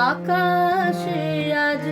আকাশে আজ